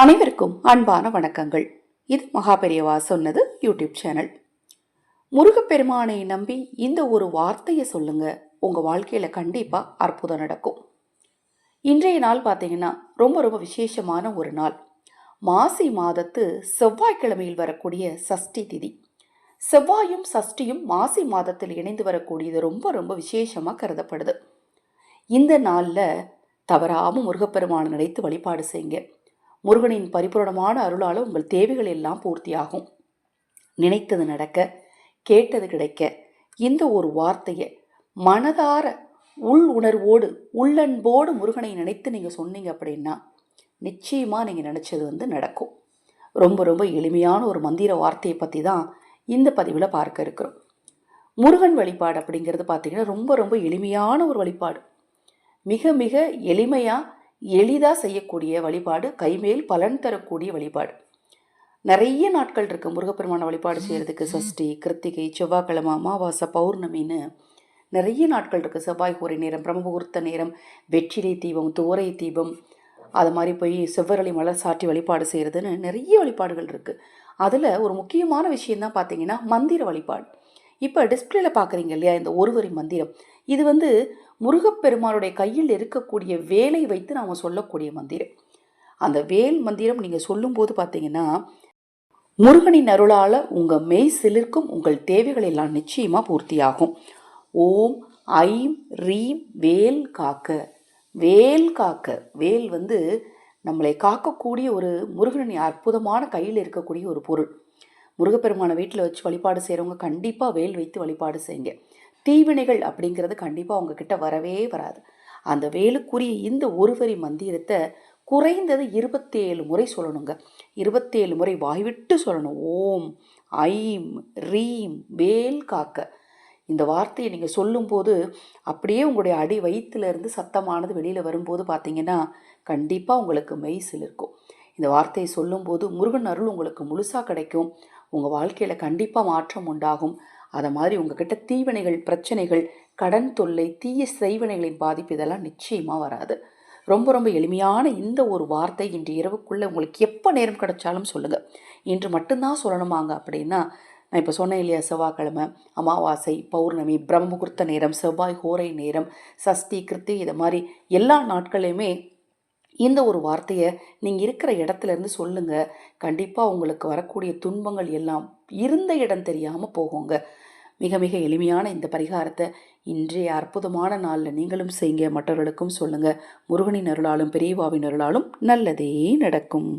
அனைவருக்கும் அன்பான வணக்கங்கள். இது மகாபெரியவா சொன்னது யூடியூப் சேனல். முருகப்பெருமானை நம்பி இந்த ஒரு வார்த்தையை சொல்லுங்க. உங்க வாழ்க்கையில கண்டிப்பா அற்புதம் நடக்கும். இன்றைய நாள் பார்த்தீங்கன்னா ரொம்ப ரொம்ப விசேஷமான ஒரு நாள். மாசி மாதத்து செவ்வாய்க்கிழமையில் வரக்கூடிய சஷ்டி திதி. செவ்வாயும் சஷ்டியும் மாசி மாதத்தில் இணைந்து வரக்கூடியது ரொம்ப ரொம்ப விசேஷமாக கருதப்படுது. இந்த நாளில் தவறாமல் முருகப்பெருமானை நினைத்து வழிபாடு செய்யுங்க. முருகனின் பரிபூரணமான அருளால் உங்கள் தேவைகள் எல்லாம் பூர்த்தியாகும். நினைத்தது நடக்க கேட்டது கிடைக்க இந்த ஒரு வார்த்தையை மனதார உள் உணர்வோடு உள்ளன்போடு முருகனை நினைத்து நீங்கள் சொன்னீங்க அப்படின்னா நிச்சயமாக நீங்கள் நினச்சது வந்து நடக்கும். ரொம்ப ரொம்ப எளிமையான ஒரு மந்திர வார்த்தையை பற்றி தான் இந்த பதிவில் பார்க்க இருக்கிறோம். முருகன் வழிபாடு அப்படிங்கிறது பார்த்தீங்கன்னா ரொம்ப ரொம்ப எளிமையான ஒரு வழிபாடு. மிக மிக எளிமையாக எளிதாக செய்யக்கூடிய வழிபாடு கைமேல் பலன் தரக்கூடிய வழிபாடு. நிறைய நாட்கள் இருக்குது முருகப்பெருமான வழிபாடு செய்கிறதுக்கு சஷ்டி கிருத்திகை செவ்வாய்க்கிழமை அமாவாசை பௌர்ணமின்னு நிறைய நாட்கள் இருக்குது செவ்வாய் கூரை நேரம் பிரம்மமுகூர்த்த நேரம் வெற்றிலை தீபம் துவரை தீபம் அது மாதிரி போய் செவ்வரளி மலர் சாட்டி வழிபாடு செய்கிறதுன்னு நிறைய வழிபாடுகள் இருக்குது அதில் ஒரு முக்கியமான விஷயந்தான் பார்த்தீங்கன்னா மந்திர வழிபாடு. இப்போ டிஸ்பிளேல பார்க்குறீங்க இல்லையா இந்த ஒருவரி மந்திரம். இது வந்து முருகப்பெருமானுடைய கையில் இருக்கக்கூடிய வேலை வைத்து நாம் சொல்லக்கூடிய மந்திரம். அந்த வேல் மந்திரம் நீங்கள் சொல்லும்போது பார்த்தீங்கன்னா முருகனின் அருளால் உங்கள் மெய் சிலிர்க்கும் உங்கள் தேவைகள் எல்லாம் நிச்சயமாக பூர்த்தியாகும். ஓம் ஐம் ரீம் வேல் காக்க. வேல் காக்க. வேல் வந்து நம்மளை காக்கக்கூடிய ஒரு முருகனின் அற்புதமான கையில் இருக்கக்கூடிய ஒரு பொருள். முருகப்பெருமானை வீட்டில் வச்சு வழிபாடு செய்கிறவங்க கண்டிப்பாக வேல் வைத்து வழிபாடு செய்யுங்க. தீவினைகள் அப்படிங்கிறது கண்டிப்பாக உங்ககிட்ட வரவே வராது. அந்த வேலுக்குரிய இந்த ஒரு வரி மந்திரத்தை குறைந்தது இருபத்தேழு முறை சொல்லணுங்க. இருபத்தேழு முறை வாய்விட்டு சொல்லணும். ஓம் ஐம் ரீம் வேல் காக்க. இந்த வார்த்தையை நீங்கள் சொல்லும்போது அப்படியே உங்களுடைய அடி வயிற்றுலேருந்து சத்தமானது வெளியில் வரும்போது பார்த்தீங்கன்னா கண்டிப்பாக உங்களுக்கு மெய்சில் இருக்கும். இந்த வார்த்தையை சொல்லும்போது முருகன் அருள் உங்களுக்கு முழுசாக கிடைக்கும். உங்கள் வாழ்க்கையில் கண்டிப்பாக மாற்றம் உண்டாகும். அதை மாதிரி உங்ககிட்ட தீவினைகள் பிரச்சனைகள் கடன் தொல்லை தீய செய்வினைகளின் பாதிப்பு இதெல்லாம் நிச்சயமாக வராது. ரொம்ப ரொம்ப எளிமையான இந்த ஒரு வார்த்தை இன்று இரவுக்குள்ளே உங்களுக்கு எப்போ நேரம் கிடைச்சாலும் சொல்லுங்கள் இன்று மட்டும்தான் சொல்லணுமாங்க அப்படின்னா நான் இப்போ சொன்னேன் இல்லையா செவ்வாய்க்கிழமை அமாவாசை பௌர்ணமி பிரம்மமுகூர்த்த நேரம் செவ்வாய் ஹோரை நேரம் சஷ்டி கிருத்தி இதை மாதிரி எல்லா நாட்களையுமே இந்த ஒரு வார்த்தையை நீங்கள் இருக்கிற இடத்துல இருந்து சொல்லுங்கள் கண்டிப்பாக உங்களுக்கு வரக்கூடிய துன்பங்கள் எல்லாம் இருந்த இடம் தெரியாமல் போகுங்க. மிக மிக எளிமையான இந்த பரிகாரத்தை இன்றைய அற்புதமான நாளில் நீங்களும் செய்யுங்க. மற்றவர்களுக்கும் சொல்லுங்கள் முருகனின் அருளாலும் பெரியவாவின் அருளாலும் நல்லதே நடக்கும்.